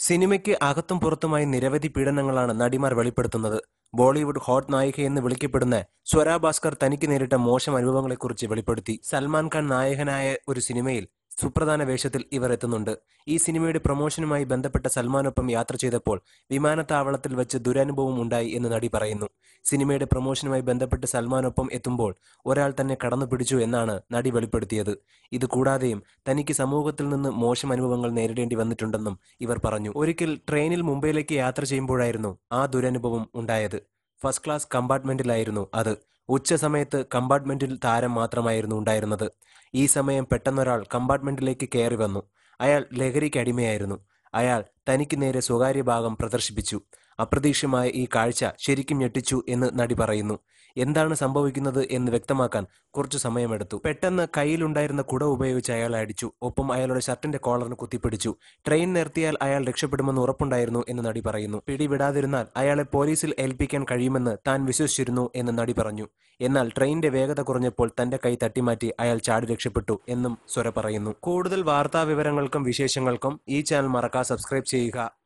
സിനിമയ്ക്ക് അകത്തും പുറത്തുമായി നിരവധി പീഡനങ്ങളാണ് നടിമാർ വെളിപ്പെടുത്തുന്നത്. ബോളിവുഡ് ഹോട്ട് നായിക എന്ന് വിളിക്കപ്പെടുന്ന സ്വരാഭാസ്കർ തനിക്ക് നേരിട്ട മോശം അനുഭവങ്ങളെക്കുറിച്ച് വെളിപ്പെടുത്തി. സൽമാൻ ഖാൻ നായകനായ ഒരു സിനിമയിൽ സുപ്രധാന വേഷത്തിൽ ഇവർ എത്തുന്നുണ്ട്. ഈ സിനിമയുടെ പ്രൊമോഷനുമായി ബന്ധപ്പെട്ട സൽമാനൊപ്പം യാത്ര ചെയ്തപ്പോൾ വിമാനത്താവളത്തിൽ വെച്ച് ദുരനുഭവം ഉണ്ടായി എന്ന് നടി പറയുന്നു. സിനിമയുടെ പ്രൊമോഷനുമായി ബന്ധപ്പെട്ട് സൽമാനൊപ്പം എത്തുമ്പോൾ ഒരാൾ തന്നെ കടന്നു പിടിച്ചു എന്നാണ് നടി വെളിപ്പെടുത്തിയത്. ഇത് കൂടാതെയും തനിക്ക് സമൂഹത്തിൽ നിന്ന് മോശം അനുഭവങ്ങൾ നേരിടേണ്ടി വന്നിട്ടുണ്ടെന്നും ഇവർ പറഞ്ഞു. ഒരിക്കൽ ട്രെയിനിൽ മുംബൈയിലേക്ക് യാത്ര ചെയ്യുമ്പോഴായിരുന്നു ആ ദുരനുഭവം ഉണ്ടായത്. ഫസ്റ്റ് ക്ലാസ് കമ്പാർട്ട്മെന്റിലായിരുന്നു അത്. ഉച്ച സമയത്ത് കമ്പാർട്ട്മെന്റിൽ താരം മാത്രമായിരുന്നു ഉണ്ടായിരുന്നത്. ഈ സമയം പെട്ടെന്നൊരാൾ കമ്പാർട്ട്മെന്റിലേക്ക് കയറി വന്നു. അയാൾ ലഹരിക്ക് അടിമയായിരുന്നു. അയാൾ തനിക്ക് നേരെ സ്വകാര്യ ഭാഗം പ്രദർശിപ്പിച്ചു. അപ്രതീക്ഷിതമായ ഈ കാഴ്ച ശരിക്കും ഞെട്ടിച്ചു എന്ന് നടി പറയുന്നു. എന്താണ് സംഭവിക്കുന്നത് എന്ന് വ്യക്തമാക്കാൻ കുറച്ചു സമയമെടുത്തു. പെട്ടെന്ന് കയ്യിലുണ്ടായിരുന്ന കുട ഉപയോഗിച്ച് അയാൾ അടിച്ചു. ഒപ്പം അയാളുടെ ഷർട്ടിന്റെ കോളറിന് കുത്തിപ്പിടിച്ചു. ട്രെയിൻ നിർത്തിയാൽ അയാൾ രക്ഷപ്പെടുമെന്ന് ഉറപ്പുണ്ടായിരുന്നു എന്ന് നടി പറയുന്നു. പിടിവിടാതിരുന്നാൽ അയാളെ പോലീസിൽ ഏൽപ്പിക്കാൻ കഴിയുമെന്ന് താൻ വിശ്വസിച്ചിരുന്നു എന്ന് നടി പറഞ്ഞു. എന്നാൽ ട്രെയിനിന്റെ വേഗത കുറഞ്ഞപ്പോൾ തന്റെ കൈ തട്ടിമാറ്റി അയാൾ ചാടി രക്ഷപ്പെട്ടു എന്നും സ്വര പറയുന്നു. കൂടുതൽ വാർത്താ വിവരങ്ങൾക്കും വിശേഷങ്ങൾക്കും ഈ ചാനൽ മറക്കാതെ സബ്സ്ക്രൈബ് ചെയ്യുക.